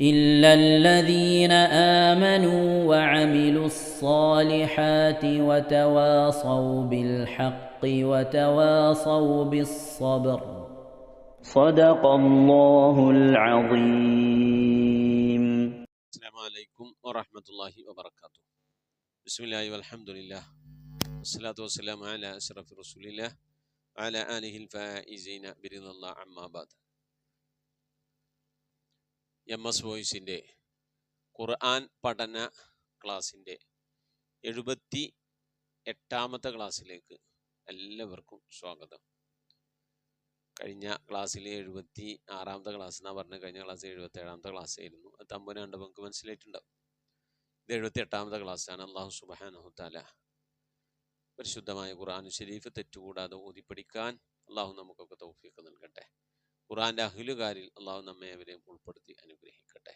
إلا الذين آمنوا وعملوا الصالحات وتواصوا بالحق وتواصوا بالصبر صدق الله العظيم. السلام عليكم ورحمة الله وبركاته. بسم الله والحمد لله. والصلاة والسلام على أشرف رسول الله وعلى آله الفائزين برضا الله عما بعد. M S വോയിസിന്റെ Quran പഠന ക്ലാസ്സിന്റെ എഴുപത്തി എട്ടാമത്തെ ക്ലാസ്സിലേക്ക് എല്ലാവർക്കും സ്വാഗതം. കഴിഞ്ഞ ക്ലാസ്സിലെ എഴുപത്തി ആറാമത്തെ ക്ലാസ് എന്നാണ് പറഞ്ഞത്? കഴിഞ്ഞ ക്ലാസ് എഴുപത്തി ഏഴാമത്തെ ക്ലാസ് ആയിരുന്നു. അത് തമ്പന കണ്ട് നമുക്ക് മനസ്സിലായിട്ടുണ്ടാവും. ഇത് എഴുപത്തി എട്ടാമത്തെ ക്ലാസ്സാണ് അള്ളാഹു സുബാനഹുത്താല പരിശുദ്ധമായ ഖുർആൻ ഷെരീഫ് തെറ്റുകൂടാതെ ഓതി പഠിക്കാൻ അള്ളാഹു നമുക്കൊക്കെ തൗഫീഖ് നൽകട്ടെ. ഖുർആന്റെ അഹിലുകാരിൽ അള്ളാഹു നമ്മെ അവരെയും ഉൾപ്പെടുത്തി അനുഗ്രഹിക്കട്ടെ.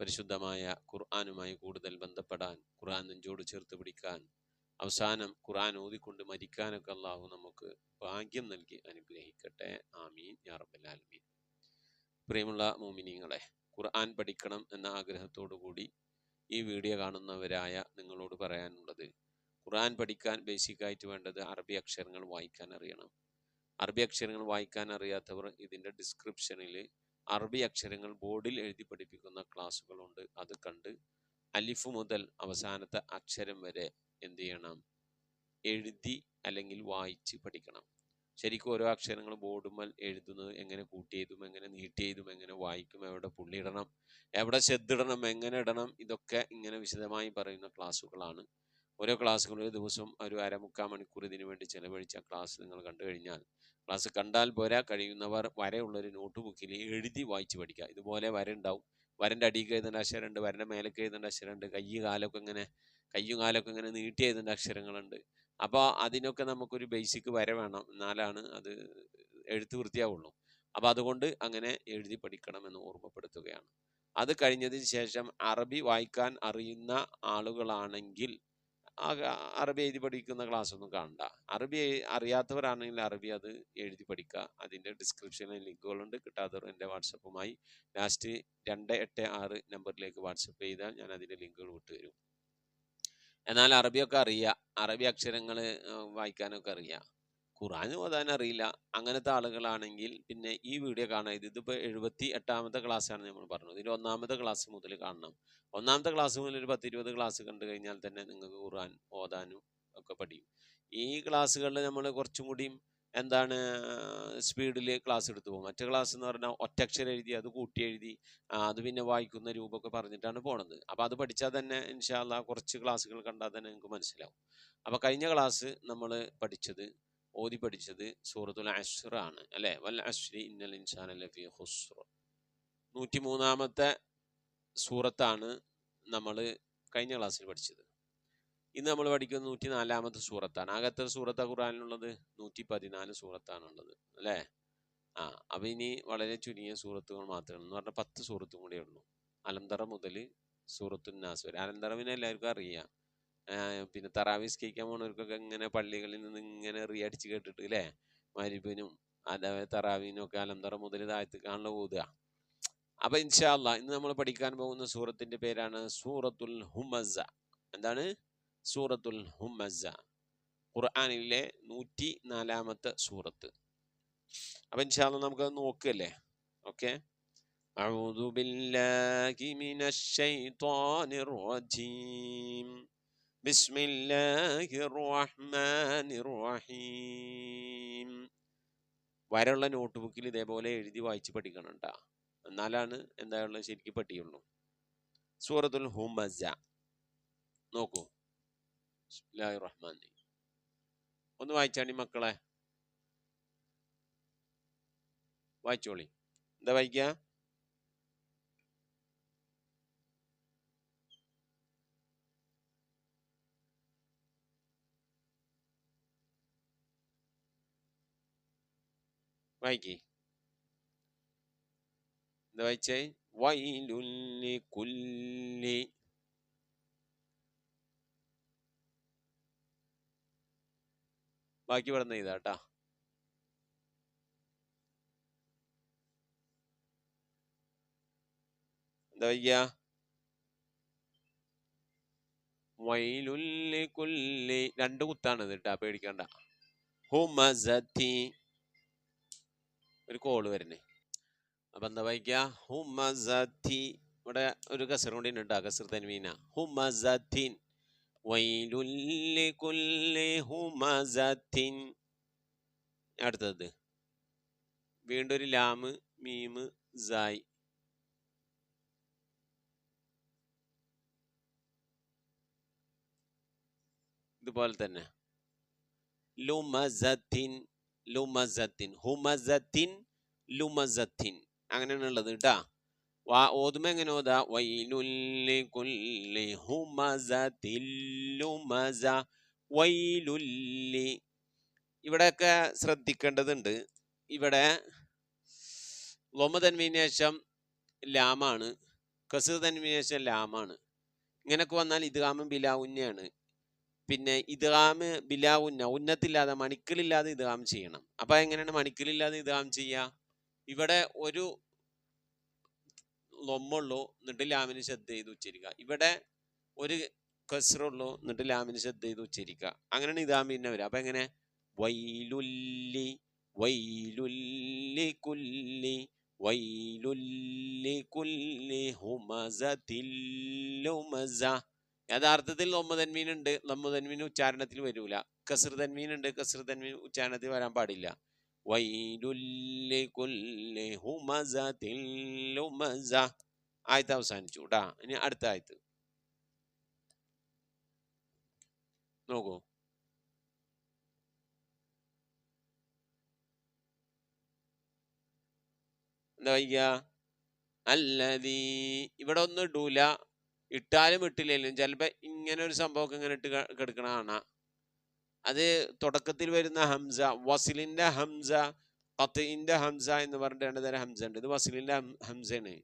പരിശുദ്ധമായ ഖുർആാനുമായി കൂടുതൽ ബന്ധപ്പെടാൻ ഖുർആൻ നെഞ്ചോട് ചേർത്ത് പിടിക്കാൻ അവസാനം ഖുർആൻ ഓതിക്കൊണ്ട് മരിക്കാനൊക്കെ അള്ളാഹു നമുക്ക് ഭാഗ്യം നൽകി അനുഗ്രഹിക്കട്ടെ. ആമീൻ. യാ പ്രിയമുള്ള മോമിനിങ്ങളെ ഖുർആൻ പഠിക്കണം എന്ന ആഗ്രഹത്തോടു കൂടി ഈ വീഡിയോ കാണുന്നവരായ നിങ്ങളോട് പറയാനുള്ളത് ഖുർആൻ പഠിക്കാൻ ബേസിക്കായിട്ട് വേണ്ടത് അറബി അക്ഷരങ്ങൾ വായിക്കാൻ അറിയണം. അറബി അക്ഷരങ്ങൾ വായിക്കാൻ അറിയാത്തവർ ഇതിന്റെ ഡിസ്ക്രിപ്ഷനിൽ അറബി അക്ഷരങ്ങൾ ബോർഡിൽ എഴുതി പഠിപ്പിക്കുന്ന ക്ലാസ്സുകളുണ്ട് അത് കണ്ട് അലിഫ് മുതൽ അവസാനത്തെ അക്ഷരം വരെ എന്ത് ചെയ്യണം? എഴുതി അല്ലെങ്കിൽ വായിച്ച് പഠിക്കണം. ശരിക്കും ഓരോ അക്ഷരങ്ങൾ ബോർഡുമൽ എഴുതുന്നത് എങ്ങനെ കൂട്ടിയതും എങ്ങനെ നീട്ടി നീട്ടിയതും എങ്ങനെ വായിക്കും എവിടെ പുള്ളിയിടണം എവിടെ ചെദ്ദിടണം എങ്ങനെ ഇടണം ഇതൊക്കെ ഇങ്ങനെ വിശദമായി പറയുന്ന ക്ലാസ്സുകളാണ് ഓരോ ക്ലാസ്സുകളും ദിവസം ഒരു അരമുക്കാൽ മണിക്കൂർ ഇതിനു വേണ്ടി ചെലവഴിച്ച ക്ലാസ് നിങ്ങൾ കണ്ടു കഴിഞ്ഞാൽ ക്ലാസ് കണ്ടാൽ പോരാ കഴിയുന്നവർ വരയുള്ളൊരു നോട്ട് ബുക്കിൽ എഴുതി വായിച്ച് പഠിക്കുക. ഇതുപോലെ വര ഉണ്ടാവും. വരന്റെ അടിയിൽ എഴുതേണ്ട അക്ഷരമുണ്ട് വരന്റെ മേലേക്ക് എഴുതേണ്ട അക്ഷരമുണ്ട് കൈ കാലൊക്കെ ഇങ്ങനെ കയ്യും കാലൊക്കെ ഇങ്ങനെ നീട്ടി എഴുതേണ്ട അക്ഷരങ്ങളുണ്ട്. അപ്പോൾ അതിനൊക്കെ നമുക്കൊരു ബേസിക് വര വേണം. എന്നാലാണ് അത് എഴുത്ത് വൃത്തിയാവുള്ളൂ. അപ്പോൾ അതുകൊണ്ട് അങ്ങനെ എഴുതി പഠിക്കണമെന്ന് ഓർമ്മപ്പെടുത്തുകയാണ്. അത് കഴിഞ്ഞതിന് ശേഷം അറബി വായിക്കാൻ അറിയുന്ന ആളുകളാണെങ്കിൽ അറബി എഴുതി പഠിക്കുന്ന ക്ലാസ്സൊന്നും കാണണ്ട. അറബി അറിയാത്തവരാണെങ്കിൽ അറബി അത് എഴുതി പഠിക്കുക അതിന്റെ ഡിസ്ക്രിപ്ഷനിൽ ലിങ്കുകളുണ്ട്. കിട്ടാത്തവർ എന്റെ വാട്സപ്പുമായി ലാസ്റ്റ് രണ്ട് എട്ട് ആറ് നമ്പറിലേക്ക് വാട്സപ്പ് ചെയ്താൽ ഞാൻ അതിന്റെ ലിങ്കുകൾ വിട്ടുതരും എന്നാൽ അറബിയൊക്കെ അറിയാം. അറബി അക്ഷരങ്ങൾ വായിക്കാനൊക്കെ അറിയാം. ഖുറാൻ ഓതാൻ അറിയില്ല. അങ്ങനത്തെ ആളുകളാണെങ്കിൽ പിന്നെ ഈ വീഡിയോ കാണാം ഇത് ഇതിപ്പോൾ എഴുപത്തി എട്ടാമത്തെ ക്ലാസ്സാണ് നമ്മൾ പറഞ്ഞത്. ഇതിൽ ഒന്നാമത്തെ ക്ലാസ് മുതൽ കാണണം. ഒന്നാമത്തെ ക്ലാസ് മുതൽ ഒരു പത്ത് ഇരുപത് ക്ലാസ് കണ്ടു കഴിഞ്ഞാൽ തന്നെ നിങ്ങൾക്ക് ഖുർആൻ ഓതാനും ഒക്കെ പഠിക്കും ഈ ക്ലാസ്സുകളിൽ നമ്മൾ കുറച്ചും കൂടിയും എന്താണ് സ്പീഡിൽ ക്ലാസ് എടുത്തു പോകും. മറ്റു ക്ലാസ് എന്ന് പറഞ്ഞാൽ ഒറ്റക്ഷരം എഴുതി അത് കൂട്ടി എഴുതി അത് പിന്നെ വായിക്കുന്ന രൂപമൊക്കെ പറഞ്ഞിട്ടാണ് പോണത്. അപ്പോൾ അത് പഠിച്ചാൽ തന്നെ ഇൻഷാല്ല കുറച്ച് ക്ലാസ്സുകൾ കണ്ടാൽ തന്നെ നിങ്ങൾക്ക് മനസ്സിലാവും. അപ്പോൾ കഴിഞ്ഞ ക്ലാസ് നമ്മൾ പഠിച്ചത് ഓതി പഠിച്ചത് സൂറത്തുൽ അഷ്റാണ് അല്ലെ? വൽ അഷ്രി ഇന്നൽ ഇൻസാൻ ലഫി ഹുസ്ർ നൂറ്റി മൂന്നാമത്തെ സൂറത്താണ് നമ്മൾ കഴിഞ്ഞ ക്ലാസ്സിൽ പഠിച്ചത്. ഇന്ന് നമ്മൾ പഠിക്കുന്നത് നൂറ്റി നാലാമത്തെ സൂറത്താണ്. ആകത്തെ സൂറത്ത ഖുറാനിലുള്ളത് നൂറ്റി പതിനാല് സൂറത്താണുള്ളത് അല്ലേ? ആ അപ്പം ഇനി വളരെ ചുരുങ്ങിയ സൂറത്തുകൾ മാത്രമേ ഉള്ളൂ. എന്ന് പറഞ്ഞാൽ പത്ത് സൂറത്തും കൂടെ ഉള്ളൂ. അലന്തറ മുതൽ സൂറത്തുന്നാസ് വരെ. അലന്തറവിനെ എല്ലാവർക്കും അറിയാം. പിന്നെ തറാവീസ് കഴിക്കാൻ പോണവർക്കൊക്കെ ഇങ്ങനെ പള്ളികളിൽ നിന്ന് ഇങ്ങനെ റീ അടിച്ച് കേട്ടിട്ട് അല്ലേ മരിബിനും അതേപോലെ തറാവീനൊക്കെ അലന്തറ മുതൽ താഴത്തേക്കാണല്ലോ ഓതുക അപ്പൊ ഇൻഷാല്ല ഇന്ന് നമ്മൾ പഠിക്കാൻ പോകുന്ന സൂറത്തിന്റെ പേരാണ് സൂറത്തുൽ ഹുമസ എന്താണ് സൂറത്തുൽ ഹുമസ ഖുർആനിലെ നൂറ്റി നാലാമത്തെ സൂറത്ത് അപ്പൊ ഇൻഷാല്ല നമുക്ക് നോക്കല്ലേ ഓക്കെ أعوذ بالله من الشيطان الرجيم بسم الله الرحمن الرحيم വരയുള്ള നോട്ട് ബുക്കിൽ ഇതേപോലെ എഴുതി വായിച്ച് പഠിക്കണം കേട്ടോ എന്നാലാണ് എന്തായാലും ശരിക്കും പഠിയുള്ളൂ സൂറത്തുൽ ഹുമസ നോക്കൂ ബിസ്മില്ലാഹിർ റഹ്മാൻ ഒന്ന് വായിച്ചാണി മക്കളെ വായിച്ചോളി എന്താ വായിക്കുക വായിക്കേ എന്താ വായിച്ചേ വൈലുല്ലി കുല്ലി ബാക്കി നിന്ന് ഇതാട്ടാ എന്താ വയ്യ? വൈലുല്ലി കുല്ലി രണ്ട് കുത്താണ് ഇത് കേട്ടാ പേടിക്കണ്ട. ഹുമസത്തി ഒരു കോൾ വരുന്നേ. അപ്പൊ എന്താ വായിക്കുക ഹുമസത്തി ഇവിടെ ഒരു കസർ കൂടി ഉണ്ട് കസർ തൻവീന. ഹുമസീൻ വൈലുല്ലി കുല്ലി ഹുമസത്തിൻ അടുത്തത്. വീണ്ടും ഒരു ലാമ് മീമ് സായ്. ഇതുപോലെ തന്നെ. ലുമസത്തിൻ ലുമസത്തിൻ ഹുമസത്തിൻ ലുമസത്തിൻ. അങ്ങനെയാണ് ഉള്ളത് കേട്ടാ വാ ഓതുമ്പോ എങ്ങനെ ഓതാ? വൈലുല്ലി കുല്ലി ഹുമസത്തിൽ ലുമസ വൈലുല്ലി ഇവിടെയൊക്കെ ശ്രദ്ധിക്കേണ്ടതുണ്ട്. ഇവിടെ ലൊമ തന്മീന് ശേഷം ലാമാണ്. ശേഷം ലാമാണ്. ഇങ്ങനൊക്കെ വന്നാൽ ഇദ്ഗാമ് ബിലാവുന്നയാണ് പിന്നെ ഇദ്ഗാമ് ബിലാവുന്ന ഉന്നത്തില്ലാതെ മണിക്കലില്ലാതെ ഇദ്ഗാം ചെയ്യണം. അപ്പൊ എങ്ങനെയാണ് മണിക്കലില്ലാതെ ഇദ്ഗാം ചെയ്യുക ഇവിടെ ഒരു ലൊമ്മുള്ളൂ എന്നിട്ട് ലാമിന് ശ്രദ്ധ ചെയ്ത് ഉച്ചരിക്കുക ഇവിടെ ഒരു കസറുള്ളൂ എന്നിട്ട് ലാമിന് ശ്രദ്ധ ചെയ്ത് ഉച്ചരിക്കുക അങ്ങനെയാണ് ഇതാം പിന്നെ വരിക അപ്പൊ എങ്ങനെ? വൈലുല്ലി വൈലുല്ലി കുല്ലി വൈലുല്ലി കുല്ലി ഹുമസ ലുമസ യഥാർത്ഥത്തിൽ ലൊമ്മതന്മീൻ ഉണ്ട്. ലൊമ്മതന്മീൻ ഉച്ചാരണത്തിൽ വരൂല. കസർ തന്മീൻ ഉണ്ട്. കസർ ഉച്ചാരണത്തിൽ വരാൻ പാടില്ല. ആയത്ത് അവസാനിച്ചു കേട്ടാ ഇനി അടുത്ത ആയത്ത്. നോക്കൂ. എന്താ വയ്യ അല്ലതീ ഇവിടെ ഒന്നും ഇടൂല. ഇട്ടാലും ഇട്ടില്ലെങ്കിലും ചിലപ്പോൾ ഇങ്ങനെ ഒരു സംഭവമൊക്കെ ഇങ്ങനെ ഇട്ട് കിടക്കണ കാണാം. അത് തുടക്കത്തിൽ വരുന്ന ഹംസ വസിലിന്റെ ഹംസ കത്തീന്റെ ഹംസ എന്ന് പറഞ്ഞിട്ട് രണ്ട് തരം ഹംസ ഉണ്ട്. ഇത് വസിലിന്റെ ഹംസയാണ്.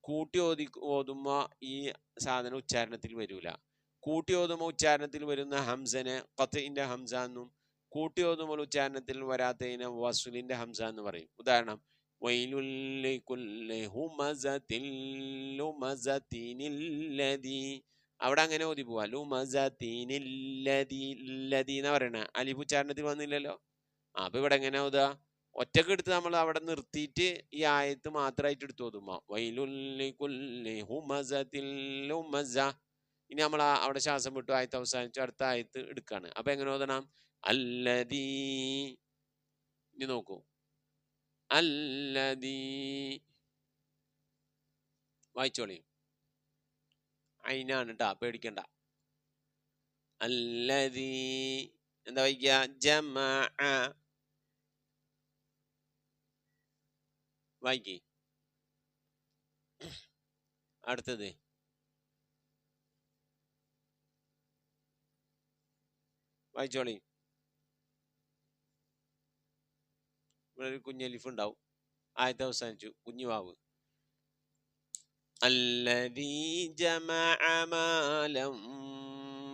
കൂട്ടി ഓതി ഓതുമ്പോൾ ഈ സാധനം ഉച്ചാരണത്തിൽ വരൂല. കൂട്ടി ഓതുമ്പോൾ ഉച്ചാരണത്തിൽ വരുന്ന ഹംസനെ കത്തീന്റെ ഹംസ എന്നും കൂട്ടി ഓതുമ്പോൾ ഉച്ചാരണത്തിൽ വരാത്തതിനെ വസുലിന്റെ ഹംസ എന്ന് പറയും. ഉദാഹരണം വൈലുല്ലി همزة لمزة الذي അവിടെ അങ്ങനെ ഓതി പോവാ ലുമസത്തിനില്ലതി ഇല്ലതി എന്നാ പറയണേ. അലിഫ് ഉച്ചാരണത്തിൽ വന്നില്ലല്ലോ? അപ്പൊ ഇവിടെ എങ്ങനെ ഓതുക ഒറ്റയ്ക്ക് എടുത്ത് നമ്മൾ അവിടെ നിർത്തിയിട്ട് ഈ ആയത്ത് മാത്രമായിട്ട് എടുത്തു ഓതുമ്പോ. വൈലുല്ലി കുല്ലി ഹുമസത്തിൽ ലുമസ. ഇനി നമ്മൾ അവിടെ ശ്വാസം വിട്ടു ആയത്ത് അവസാനിച്ചു അടുത്ത ആയത്ത് എടുക്കാണ്. അപ്പൊ എങ്ങനെ ഓതണം? അല്ലതീ ഇനി നോക്കൂ. അല്ലതീ. വായിച്ചോളി. അയിനാണ് ട്ടാ പേടിക്കണ്ട. അല്ലദി എന്താ വായിക്ക? ജമ വായിക്കി. അടുത്തത്. വായിച്ചോളി. ഇവിടെ ഒരു കുഞ്ഞലിഫ് ഉണ്ടാവും ആയത്തെ അവസാനിച്ചു കുഞ്ഞുവാവ് الذي جمع مالا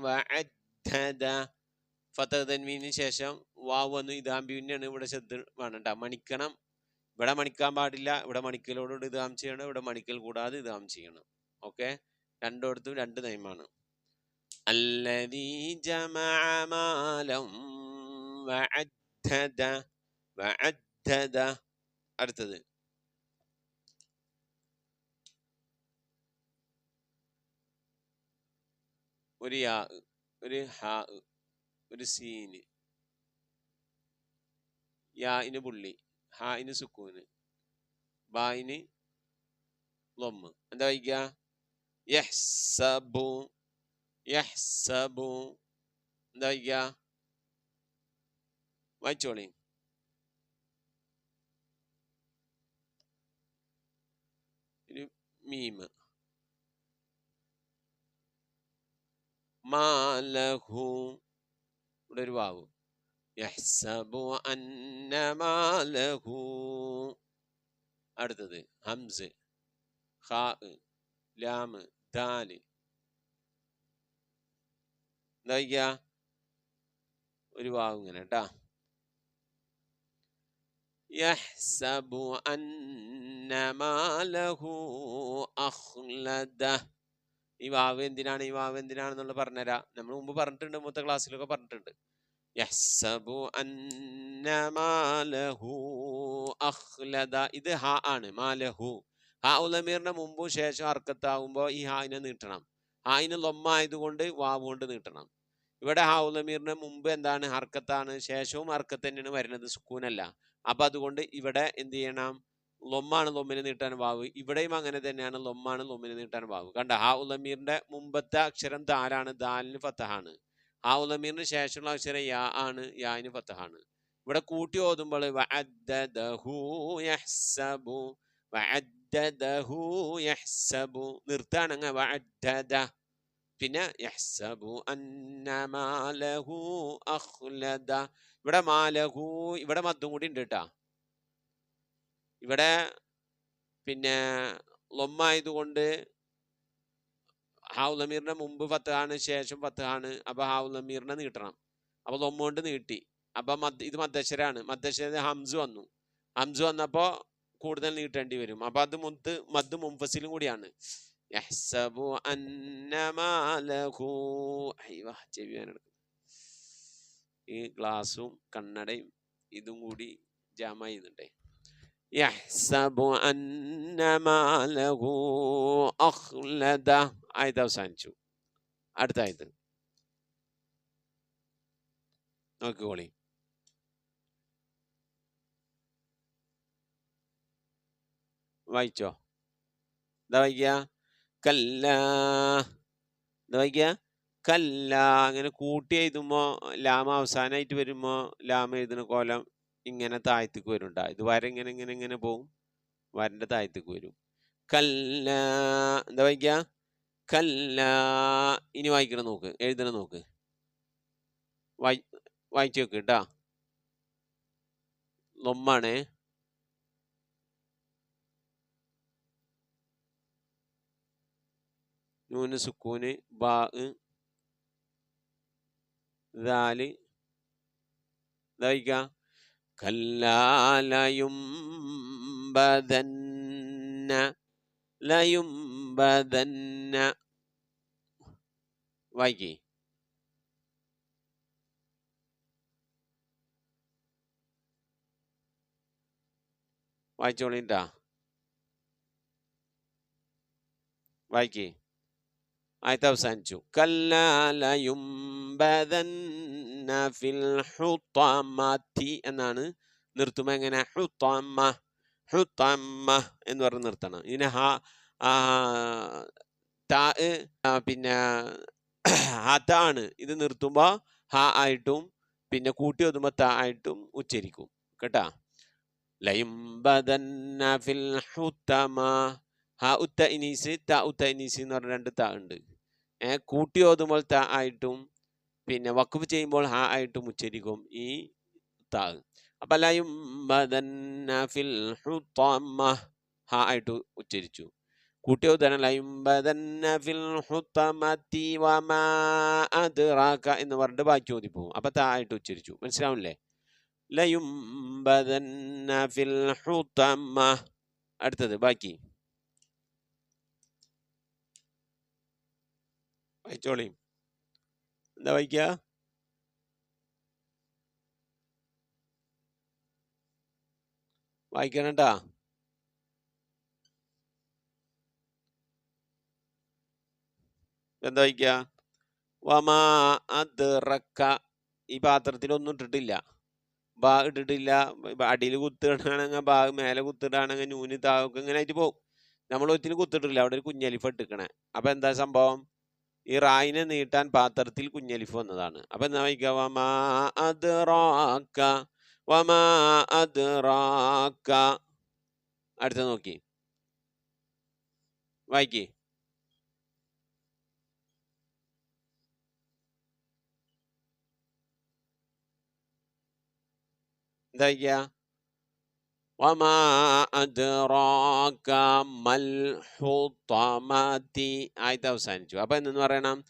وعدده ഫത്തഹ് തൻവീന് ശേഷം വാവ് വന്നു ഇതാം പിന്നെയാണ് ഇവിടെ ശ്രദ്ധ വേണം ട്ടാ. മണിക്കണം ഇവിടെ മണിക്കാൻ പാടില്ല ഇവിടെ മണിക്കലോടുകൂടി ഇതാം ചെയ്യണം ഇവിടെ മണിക്കൽ കൂടാതെ ഇതാം ചെയ്യണം ഓക്കെ രണ്ടിടത്തും രണ്ട് നയമാണ് الذي جمع مالا وعدد ദ അടുത്തത്. ഒരു യാ ഒരു ഹാ ഒരു സീന്. യാന് പുള്ളി ഹായിന് സുക്കൂന് ബായിന് ലൊമ്മ്. എന്താ വായിക്കുക യഹ്സബു യഹ്സബു. എന്താ വായിക്കുക വായിച്ചോളിയും ഒരു മാലഹു. ഇവിടെ ഒരു വാവ്. യഹ്സബു അന്ന മാലഹു. അടുത്തത് ഹംസ്. ഖാ ലാമ് ദാൽ എന്താ ഒരു വാവ് ഇങ്ങനെ കേട്ടാ യഹ്സബു أن ماله أخلده. ഈ വാവ് എന്തിനാണ്? ഈ വാവ് എന്തിനാണെന്നുള്ളത് പറഞ്ഞുതരാം നമ്മൾ മുമ്പ് പറഞ്ഞിട്ടുണ്ട് മൂത്ത ക്ലാസ്സിലൊക്കെ പറഞ്ഞിട്ടുണ്ട്. അഖ്ലദ. ഇത് ഹ ആണ് മാലഹു ഹാ ഉലമീറിന്റെ മുമ്പും ശേഷം അർക്കത്താവുമ്പോൾ ഈ ഹായിനെ നീട്ടണം. ഹായിന് ലൊമ്മായതുകൊണ്ട് വാവ് കൊണ്ട് നീട്ടണം. ഇവിടെ ഹൗലമീറിന് മുമ്പ് എന്താണ് ഹർക്കത്താണ്? ശേഷവും ഹർക്കത്ത് തന്നെയാണ് വരുന്നത് സുക്കൂനല്ല. അപ്പൊ അതുകൊണ്ട് ഇവിടെ എന്ത് ചെയ്യണം? ലൊമ്മാണ് ലൊമ്മിന് നീട്ടാൻ വാവ്. ഇവിടെയും അങ്ങനെ തന്നെയാണ് ലൊമ്മാണ് ലൊമ്മിന് നീട്ടാൻ വാവ്. കണ്ട? ഹാ ഉലമീറിന്റെ മുമ്പത്തെ അക്ഷരം ദാലാണ് ദാലിന് ഫത്തഹാണ് ഹാ ഉലമീറിന് ശേഷമുള്ള അക്ഷരം യാ ആണ് യാന് ഫത്തഹാണ് ഇവിടെ കൂട്ടി ഓതുമ്പോൾ വഅദ്ദദഹു പിന്നെ യഹ്സബു അന്ന മാലഹു അഖ്ലദ. ഇവിടെ മാലഹു ഇവിടെ മദ്ദും കൂടി ഉണ്ട് കേട്ടാ ഇവിടെ പിന്നെ ലൊമ്മായതുകൊണ്ട് ഹാവുലമീറിന്റെ മുമ്പ് ആണ് ശേഷം ഫത്തഹാണ്. അപ്പൊ ഹാവുലമീറിനെ നീട്ടണം. അപ്പൊ ലൊമ്മ കൊണ്ട് നീട്ടി. അപ്പൊ മദ് ഇത് മദ്ദശരാണ് മദ്ദശര ഹംസ് വന്നു. ഹംസ് വന്നപ്പോ കൂടുതൽ നീട്ടേണ്ടി വരും. അപ്പൊ അത് മുത്ത് മദ് മുംഫസിലും കൂടിയാണ്. യഹ്സബു അന്ന മാലഹു അയ്യോ ചെവി വേനെടുക്കും ഈ ഗ്ലാസും കണ്ണടയും ഇതും കൂടി ജാമ യഹ്സബു അഖ്ലദ ആയത് അവസാനിച്ചു. അടുത്ത ആയത്. നോക്കിക്കോളി. വായിച്ചോ? എന്താ വായിക്കുക കല്ല. എന്താ വായിക്കുക കല്ല. അങ്ങനെ കൂട്ടി എഴുതുമ്പോൾ ലാമ അവസാനമായിട്ട് വരുമ്പോൾ ലാമ എഴുതുന്ന കോലം ഇങ്ങനെ താഴ്ത്തേക്ക് വരും. ഇത് വര ഇങ്ങനെ ഇങ്ങനെ ഇങ്ങനെ പോവും. വരന്റെ താഴ്ത്തേക്ക് വരും. കല്ല. എന്താ വായിക്കുക കല്ല. ഇനി വായിക്കണം നോക്ക്. എഴുതണം നോക്ക്. വായി വായിച്ചു നോക്ക് കേട്ടാ. ലൊമ്മാണേ നൂന് സുക്കൂന് ബാ ദാൽ ദായിക്ക കല്ലാലയും ബദന്ന ലയും ബദന്ന വായിക്കേ വായിച്ചോളിണ്ടാ വായിക്കേ. ആയത്ത് അവസാനിച്ചു. എന്നാണ് നിർത്തുമ്പോൾ എങ്ങനെ? എന്ന് പറഞ്ഞ് നിർത്തണം. ഇതിന് ഹ താ പിന്നെ ഹതാണ്. ഇത് നിർത്തുമ്പോൾ ഹ ആയിട്ടും പിന്നെ കൂട്ടി ഒതുമ്പോൾ ത ആയിട്ടും ഉച്ചരിക്കും. കേട്ടാ? ലയുംബദന്ന ഫിൽ ഹുത്തമ ഹ ഉത്ത ഇനീസ് ത ഉത്ത ഇനീസ് എന്ന് പറഞ്ഞ രണ്ട് ത ഉണ്ട്. കൂട്ടി ഓതുമ്പോൾ ആയിട്ടും പിന്നെ വക്കുഫ് ചെയ്യുമ്പോൾ ഹ ആയിട്ടും ഉച്ചരിക്കും ഈ താഗ് അപ്പൊ അല്ലായും ഹ ആയിട്ട് ഉച്ചരിച്ചു. വമാ അദ്റാക എന്ന് പറഞ്ഞിട്ട് ബാക്കി ഓതി പോകും താ ആയിട്ട് ഉച്ചരിച്ചു. മനസ്സിലാവില്ലേ ലയുംബദന്ന ഫിൽ ഹുത്തമ അടുത്തത് ബാക്കി. വായിച്ചോളി എന്താ വായിക്കുക വായിക്കണട്ടാ. എന്താ വായിക്കുക വമാ അദ്റക്ക. ഈ പാത്രത്തിലൊന്നും ഇട്ടിട്ടില്ല. ബാ ഇട്ടിട്ടില്ല. അടിയിൽ കുത്തിടാണെങ്കിൽ ബാ മേലെ കുത്തിടാണെങ്കിൽ നൂന് താവൊക്കെ ഇങ്ങനെ ആയിട്ട് പോകും നമ്മൾ ഒത്തിരി കുത്തിട്ടില്ല അവിടെ ഒരു കുഞ്ഞലിഫ് ഇട്ടിക്കണേ അപ്പൊ എന്താ സംഭവം? ഈ റായിനെ നീട്ടാൻ പാത്രത്തിൽ കുഞ്ഞലിഫ് വന്നതാണ്. അപ്പൊ എന്താ വായിക്കുക വമാ അദ്റാക്ക വമാ അദ്റാക്ക. അടുത്ത നോക്കി. വായിക്കേ. എന്താ വായിക്കുക വമാ അദ്റാക മൽ ഹുത്തമതി ആയത് അവസാനിച്ചു അപ്പൊ എന്തെന്ന് പറയണം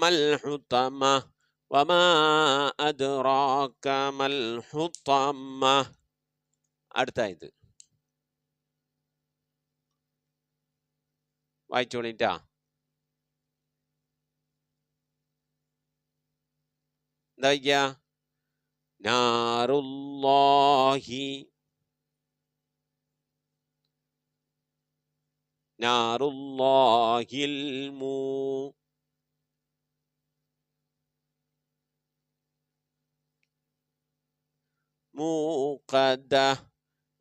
മൽ ഹുത്തമ വമാ അദ്റാക മൽ ഹുത്തമ അടുത്തായത് വായിച്ചോളിട്ടാ. എന്താ വയ്ക്കുക നാറുല്ലാഹി നാറുല്ലാഹിൽ മൂ. മൂക്കദ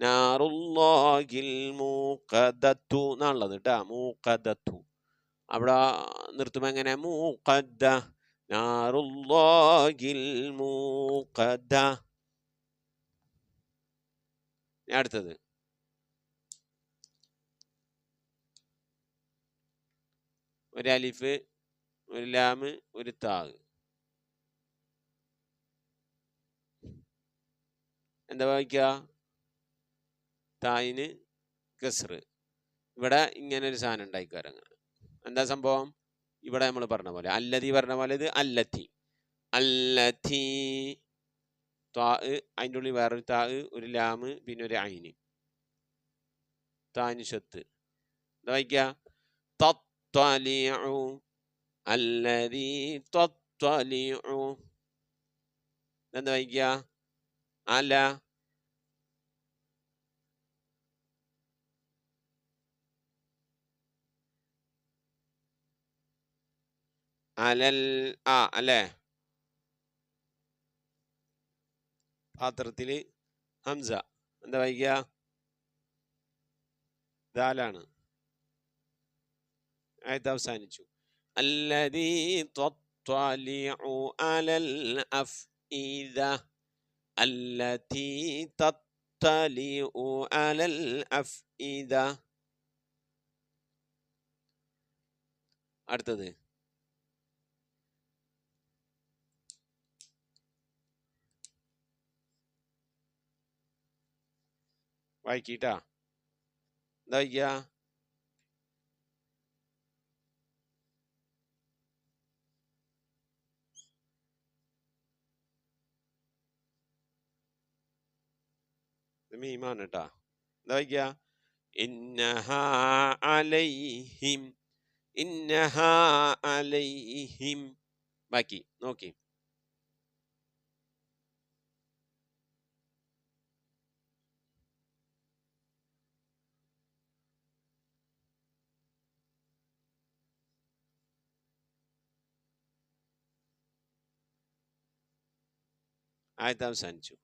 നാറുല്ലാഹിൽ മൂക്കദത്തു എന്നുള്ളത് കേട്ടാ മൂക്കദത്തു. അവിടെ നിർത്തുമ്പോൾ എങ്ങനെ? മൂക്കദ്ദ നാറുല്ലാഹിൽ മൂക്കദ. ഇനി അടുത്തത്. ഒരു അലിഫ് ഒരു ലാമ് ഒരു താഗ്. എന്താ വായിക്കുക? തായിന് കസർ ഇവിടെ ഇങ്ങനെ ഒരു സാധനം ഉണ്ടായിക്കാരങ്ങൾ എന്താ സംഭവം? ഇവിടെ നമ്മൾ പറഞ്ഞ പോലെ. അല്ലതി പറഞ്ഞ പോലെ ഇത് അല്ലത്തി അല്ലത്തി താ അതിന്റെ ഉള്ളിൽ വേറൊരു താ ഒരു ലാമ് പിന്നെ ഒരു അയിന് താനിഷത്ത് എന്താ വായിക്കുക? തത്വലിഉ الذي تطلع. എന്താ വായിക്കുക? അല. അലൽ ആ അല്ലേ? പാത്രത്തിൽ ഹംസ. എന്താ വായിക്കുക? ദാലാണ്. ആയത്ത് അവസാനിച്ചു അല്ലദീ തത്വലിഉ അലൽ അഫ്ഇദ അല്ലതീ തത്തലിഉ അലൽ അഫ്ഇദ അടുത്തത്. വായിക്കീട്ടാ. എന്താ വായിക്കുക ഇത് മീമാണ് കേട്ടാ എന്താ വായിക്കുക ഇന്നഹാ അലൈഹിം ഇന്നഹാ അലൈഹിം. ബാക്കി നോക്കി. ആയത്ത് അവസാനിച്ചു.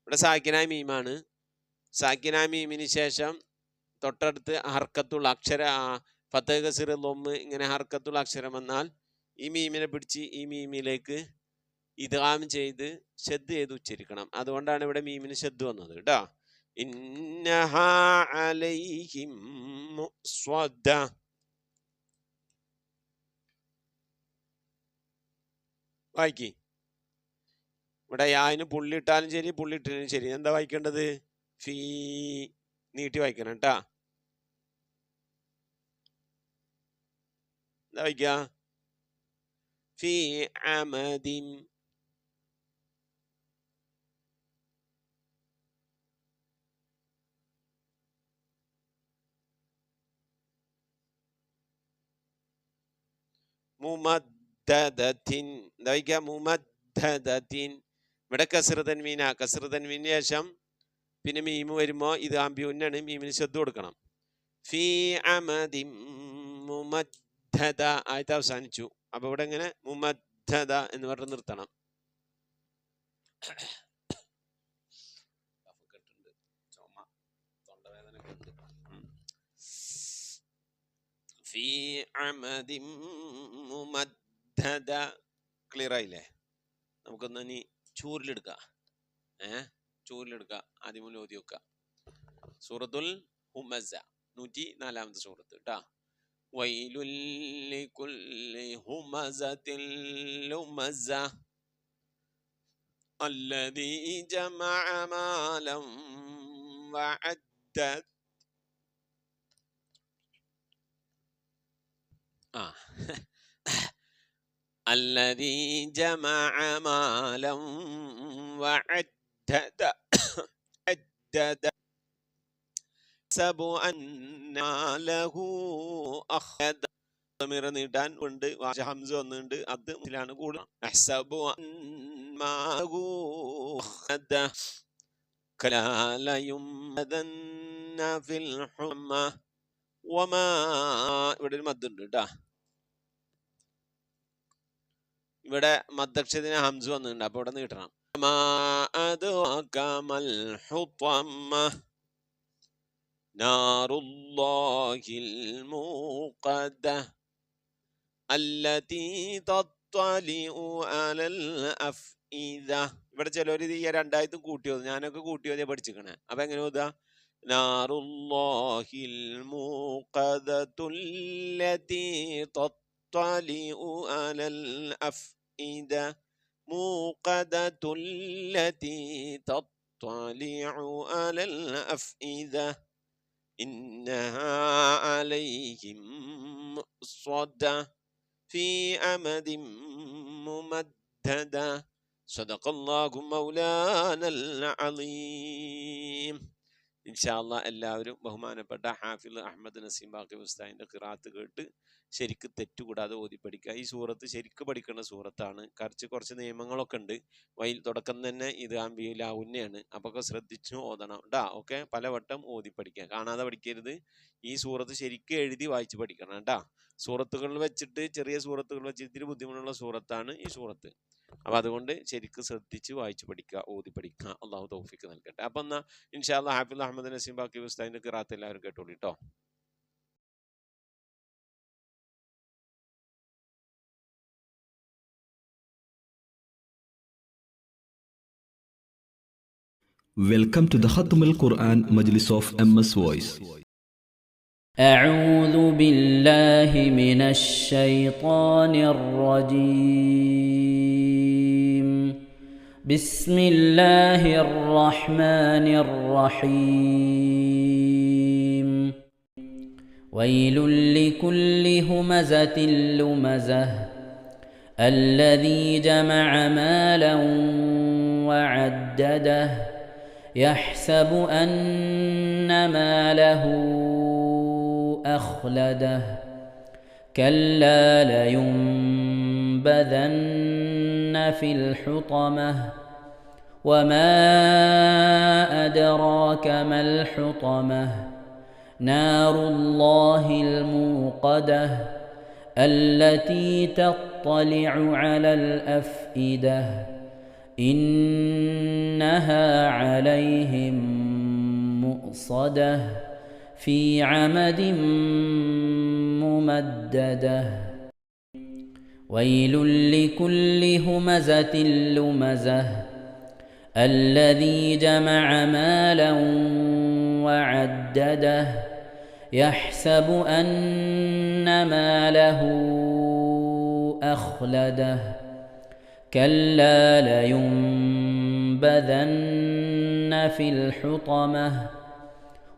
ഇവിടെ സാക്കിനായ മീമാണ്. സാക്കിനായ മീമിന് ശേഷം തൊട്ടടുത്ത് ഹർക്കത്തുള്ള അക്ഷര ഫത്തേ കസീർ ലൊമ്മ് ഇങ്ങനെ ഹർക്കത്തുള്ള അക്ഷരം വന്നാൽ ഈ മീമിനെ പിടിച്ച് ഈ മീമിലേക്ക് ഇതാം ചെയ്ത് ഷെദ് ചെയ്ത് ഉച്ചരിക്കണം. അതുകൊണ്ടാണ് ഇവിടെ മീമിന് ഷെദ് വന്നത് കേട്ടോ. ഇന്നഹാ അലൈഹിം സ്വദ. വായിക്കി. ഇവിടെ യാന് പുള്ളിയിട്ടാലും ശരി പുള്ളിയിട്ടാലും ശരി. എന്താ വായിക്കേണ്ടത്? ഫീ നീട്ടി വായിക്കണം കേട്ടാ. എന്താ വായിക്കുക ഫീ അമദിൻ. മുമദ്ദദത്തിൻ എന്താ വായിക്കുക മുമദ്ദദത്തിൻ ഇവിടെ മീന. ശേഷം പിന്നെ മീമ് വരുമ്പോൾ ഇത് ആംബ്യൂനാണ് മീമിന് ശ്രദ്ധ കൊടുക്കണം. ആയിട്ട് അവസാനിച്ചു. അപ്പൊ ഇവിടെ ഇങ്ങനെ മുമദ്ധത എന്ന് പറഞ്ഞ് നിർത്തണം. ഫീ അമദിം തൊണ്ടവേദനയൊക്കെ ഉണ്ട്. ഉം. ഫീ അമദി മുമദ്ദദ ക്ലിയർ ആയില്ലേ നമുക്കൊന്ന് ഇനി ചൂരിലെടുക്കാം ഏ ചൂരിലെടുക്കുക ആദ്യം മുതൽ ഓതി വെക്കുക സൂറത്തുൽ ഹുമസ നൂറ്റി നാലാമത്തെ സൂറത്ത് കേട്ടാ വൈലുല്ലിക്കുല്ലി ഹുമസത്തിൽ ലുമസ الذي جمع مالا وعدد آه الذي جمع مالا وعدد عدد يحسب أن له أخد ضمير നീട്ടാൻ ഉണ്ട് വാച ഹംസ ഒന്നുണ്ട് അത് ഇതിലാണ് കൂടുതൽ അഹ്സബു അന്മാഹു അഖദ كلا ليمدن في الحمى وما ഇവിടെ ഒരു മദ്ദുണ്ട് കേട്ടാ ഇവിടെ മദ്ദക്ഷത്തിന് ഹംസ വന്നിട്ടുണ്ട് അപ്പൊ ഇവിടെ നീട്ടണം ما أدراك ما الحطمة نار الله الموقدة التي تطلع على الأفئدة ഇവിടെ ചിലവർ ഇത് ഈ രണ്ടായത്തും കൂട്ടിയോത് ഞാനൊക്കെ കൂട്ടിയോതേ പഠിച്ചിക്കണേ അപ്പൊ എങ്ങനെ ഓതാ നാറുല്ലാഹിൽ മൂഖദത്തുല്ലതി തത്വലിഉ അലൽ الأفئدة موقدة التي تطلع على الأفئدة إنها عليهم مؤصدة في أمد ممددة. صدق الله مولانا العظيم. ഇൻഷാല്ല എല്ലാവരും ബഹുമാനപ്പെട്ട ഹാഫിൽ അഹമ്മദ് നസീം ബാക്കി ഉസ്താദിന്റെ ഖിറാത്ത് കേട്ട് ശരിക്ക് തെറ്റുകൂടാതെ ഓതി പഠിക്കുക ഈ സൂറത്ത് ശരിക്ക് പഠിക്കേണ്ട സൂറത്താണ്. കുറച്ച് കുറച്ച് നിയമങ്ങളൊക്കെ ഉണ്ട്. വൈ തുടക്കം തന്നെ ഇത് ആംബിയിലാവുന്നയാണ് ഉന്നയാണ് ഒക്കെ ശ്രദ്ധിച്ചു ഓതണം കേട്ടാ ഓക്കെ? പലവട്ടം ഓതി പഠിക്കുക കാണാതെ പഠിക്കരുത്. ഈ സൂറത്ത് ശരിക്കും എഴുതി വായിച്ച് പഠിക്കണം കേട്ടാ സൂറത്തുകൾ വെച്ചിട്ട് ചെറിയ സൂറത്തുകൾ വെച്ച് ഇത്തിരി ബുദ്ധിമുട്ടുള്ള സൂറത്താണ് ഈ സൂറത്ത്. അപ്പൊ അതുകൊണ്ട് ശരിക്കും ശ്രദ്ധിച്ച് വായിച്ച് പഠിക്കുക ഓതി പഠിക്കുക. അള്ളാഹു തൗഫിക്ക് നൽകട്ടെ. അപ്പം എന്നാൽ ഇൻഷാല്ലാ ഹാഫിൽ അഹമ്മദ് നസീം ബാക്കി ഉസ്താദിന്റെ കിറാത്ത് എല്ലാവരും കേട്ടോളൂ കേട്ടോ welcome to the Khatam al Quran Majlis of MS Voice. أعوذ بالله من الشيطان الرجيم. بسم الله الرحمن الرحيم. ويل لكل همزة لمزة. الذي جمع مالا وعدده يحسب أن ماله أخلده. كلا لينبذن في الحطمة. وما أدراك ما الحطمة. نار الله الموقدة التي تطلع على الأفئدة. إنها عليهم مؤصدة. في عمد ممددة. ويل لكل همزة لمزة. الذي جمع مالا وعدده. يحسب أن ماله أخلده. كلا لينبذن في الحطمة.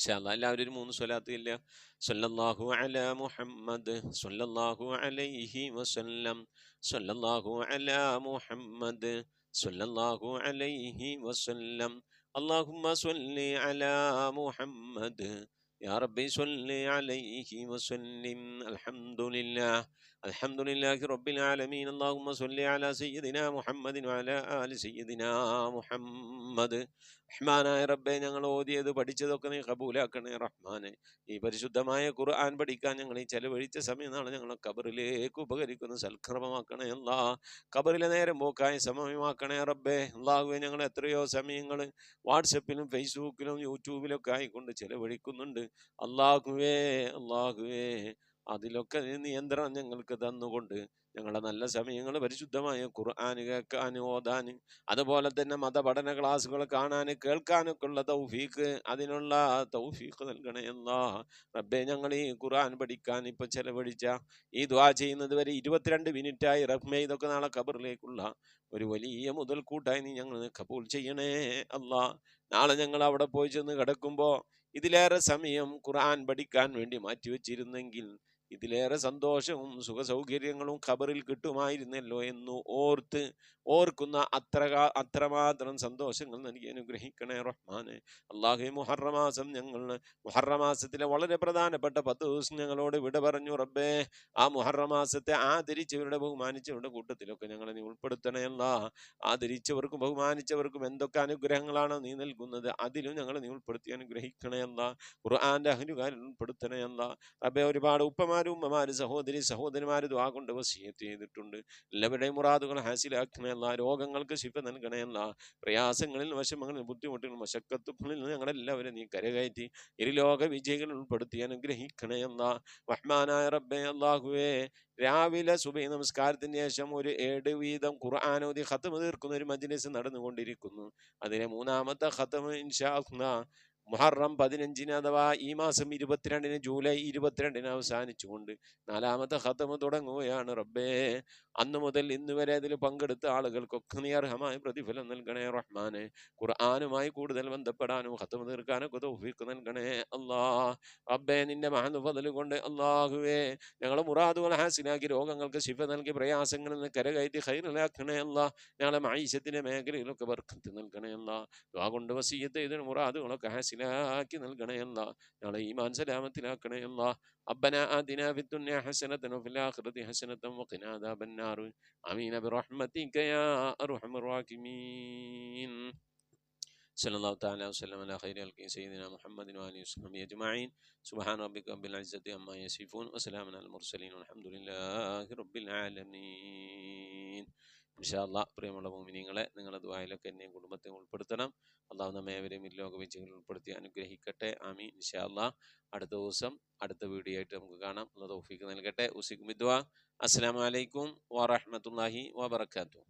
ഇൻഷാല്ല എല്ലാവരും മൂന്ന് സ്വലാത്ത് ഇല്ല സല്ലല്ലാഹു അല മുഹമ്മദ് സല്ലല്ലാഹു അലൈഹി വസല്ലം സല്ലല്ലാഹു അല മുഹമ്മദ് സല്ലല്ലാഹു അലൈഹി വസല്ലം അല്ലാഹുമ്മ സല്ലി അല മുഹമ്മദ് യാ റബ്ബി സ്വല്ലി അലൈഹി വസല്ലിം അൽഹംദുലില്ലാഹ്. الحمد لله رب العالمين اللهم صل على سيدنا محمد وعلى آل سيدنا محمد റഹ്മാനായ റബ്ബെ ഞങ്ങൾ ഓതിയത് പഠിച്ചതൊക്കെ നീ കബൂലാക്കണേ റഹ്മാനെ ഈ പരിശുദ്ധമായ ഖുർആൻ പഠിക്കാൻ ഞങ്ങൾ ഈ ചെലവഴിച്ച സമയം നാളെ ഞങ്ങളെ കബറിലേക്ക് ഉപകരിക്കുന്ന സൽക്രമമാക്കണേ അല്ലാ കബറിലെ നേരം പോക്കായ സമയമാക്കണേ റബ്ബെ അള്ളാഹുവെ ഞങ്ങൾ എത്രയോ സമയങ്ങൾ വാട്സപ്പിലും ഫേസ്ബുക്കിലും യൂട്യൂബിലൊക്കെ ആയിക്കൊണ്ട് ചെലവഴിക്കുന്നുണ്ട് അള്ളാഹുവേ അള്ളാഹുവേ അതിലൊക്കെ നിയന്ത്രണം ഞങ്ങൾക്ക് തന്നുകൊണ്ട് ഞങ്ങളുടെ നല്ല സമയങ്ങൾ പരിശുദ്ധമായ ഖുർആൻ കേൾക്കാൻ ഓതാൻ അതുപോലെ തന്നെ മതപഠന ക്ലാസ്സുകൾ കാണാൻ കേൾക്കാനൊക്കെ ഉള്ള തൗഫീക്ക് അതിനുള്ള തൗഫീക്ക് നൽകണേ എന്നാ റബ്ബെ ഞങ്ങൾ ഈ ഖുർആൻ പഠിക്കാൻ ഇപ്പൊ ചെലവഴിച്ച ഈ ദ്വാ ചെയ്യുന്നത് വരെ ഇരുപത്തിരണ്ട് മിനിറ്റായി റഹ്മെ ഇതൊക്കെ നാളെ ഖബറിലേക്കുള്ള ഒരു വലിയ മുതൽക്കൂട്ടായി നീ ഞങ്ങൾ കബൂൽ ചെയ്യണേ അല്ലാ. നാളെ ഞങ്ങൾ അവിടെ പോയി ചെന്ന് കിടക്കുമ്പോൾ ഇതിലേറെ സമയം ഖുർആൻ പഠിക്കാൻ വേണ്ടി മാറ്റിവെച്ചിരുന്നെങ്കിൽ ഇതിലേറെ സന്തോഷവും സുഖസൗകര്യങ്ങളും ഖബറിൽ കിട്ടുമായിരുന്നല്ലോ എന്ന് ഓർത്ത് ഓർക്കുന്ന അത്ര അത്രമാത്രം സന്തോഷങ്ങൾ നൽകി അനുഗ്രഹിക്കണേ റഹ്മാന്. അള്ളാഹു മുഹറമാസം ഞങ്ങൾ മുഹറമാസത്തിലെ വളരെ പ്രധാനപ്പെട്ട പത്ത് ദിവസം ഞങ്ങളോട് വിട പറഞ്ഞു റബ്ബേ ആ മുഹറമാസത്തെ ആദരിച്ചവരുടെ ബഹുമാനിച്ചവരുടെ കൂട്ടത്തിലൊക്കെ ഞങ്ങളെ നീ ഉൾപ്പെടുത്തണേ അല്ല. ആദരിച്ചവർക്കും ബഹുമാനിച്ചവർക്കും എന്തൊക്കെ അനുഗ്രഹങ്ങളാണ് നീ നൽകുന്നത് അതിലും ഞങ്ങളെ നീ ഉൾപ്പെടുത്തി അനുഗ്രഹിക്കണേ അല്ല. ഖുർആാന്റെ അഹനുകാരിൽ ഉൾപ്പെടുത്തണേ അല്ല. റബ്ബെ ഒരുപാട് ഉപ്പമാരും ഉമ്മമാരും സഹോദരി സഹോദരിമാരും ദ്വാ കൊണ്ട് വസീയത്ത് ചെയ്തിട്ടുണ്ട്. എല്ലാവരുടെയും മുറാദുകൾ ഹാസിലാക്കണമല്ല രോഗങ്ങൾക്ക് ശിഫ നൽകണമല്ല പ്രയാസങ്ങളിൽ വശമങ്ങളിൽ ബുദ്ധിമുട്ടുകൾ മശക്കത്തുകളിൽ നിന്ന് ഞങ്ങളെല്ലാവരും നീ കരകയറ്റി ഇരുലോക വിജയികൾ ഉൾപ്പെടുത്തി അനുഗ്രഹിക്കണമല്ല റഹ്മാനായ റബ്ബെ അള്ളാഹുവേ രാവിലെ സുബൈ നമസ്കാരത്തിന് ശേഷം ഒരു ഏഴ് വീതം ഖുർആാനോദി ഖത്തമ് തീർക്കുന്ന ഒരു മജ്ലിസ് നടന്നുകൊണ്ടിരിക്കുന്നു. അതിലെ മൂന്നാമത്തെ ഖത്തമ് ഇൻഷാ മുഹറം പതിനഞ്ചിന് അഥവാ ഈ മാസം ഇരുപത്തിരണ്ടിന് ജൂലൈ ഇരുപത്തിരണ്ടിന് അവസാനിച്ചുകൊണ്ട് നാലാമത്തെ ഖത്തമ് തുടങ്ങുകയാണ് റബ്ബേ. അന്ന് മുതൽ ഇന്ന് വരെ അതിൽ പങ്കെടുത്ത ആളുകൾക്കൊക്കെ നീ അർഹമായ പ്രതിഫലം നൽകണേ റഹ്മാനെ. ഖുർആാനുമായി കൂടുതൽ ബന്ധപ്പെടാനും ഹത്തം തീർക്കാനൊക്കെ തോഫിക്ക് നൽകണേ അള്ളാ അബ്ബേ നിന്റെ മഹാനുഫതൽ കൊണ്ട് അള്ളാഹുവേ ഞങ്ങളെ മുറാദുകൾ ഹാസിനാക്കി രോഗങ്ങൾക്ക് ശിഫ നൽകി പ്രയാസങ്ങളിൽ നിന്ന് കരകയറ്റി ഹൈറിലാക്കണേ അല്ല. ഞങ്ങളെ മായിഷത്തിന്റെ മേഖലയിലൊക്കെ വർക്കത്ത് നൽകണേ അല്ല. ദ്വാ കൊണ്ട് വസീയത്ത് ഇതിന് മുറാദുകളൊക്കെ ഹാസിനാക്കി നൽകണേ അല്ല. ഞങ്ങളെ ഈമാൻ സലാമത്തിലാക്കണേ അല്ല. അബ്ബന ആദിന വിദ്ദുന്യ ഹസനത്തനോ ഫിലാഹൃതി ഹസനത്തം വക്കിനാദാബന്ന النار. آمين برحمتك يا أرحم الراحمين. صلى الله تعالى وسلم على خير خلق سيدنا محمد وآله وصحبه أجمعين. سبحان ربك رب العزة عما يصفون وسلام على المرسلين والحمد لله رب العالمين. ഇൻഷാല്ല പ്രിയമുള്ള ഭൂമിനിങ്ങളെ നിങ്ങളുടെ ദ്വായിലൊക്കെ എന്നെയും കുടുംബത്തെ ഉൾപ്പെടുത്തണം. അള്ളാഹു നമ്മേവരെയും ഇല്ലോക ലോക വിജയങ്ങളിൽ ഉൾപ്പെടുത്തി അനുഗ്രഹിക്കട്ടെ. ആമി ഇൻഷാല്ല അടുത്ത ദിവസം അടുത്ത വീഡിയോ ആയിട്ട് നമുക്ക് കാണാം. അള്ള തൗഫീക്ക് നൽകട്ടെ. ഉസിഖ് മിദ്വ അസ്സലാമു അലൈക്കും വറഹ്മത്തുള്ളാഹി വബറകാതുഹു.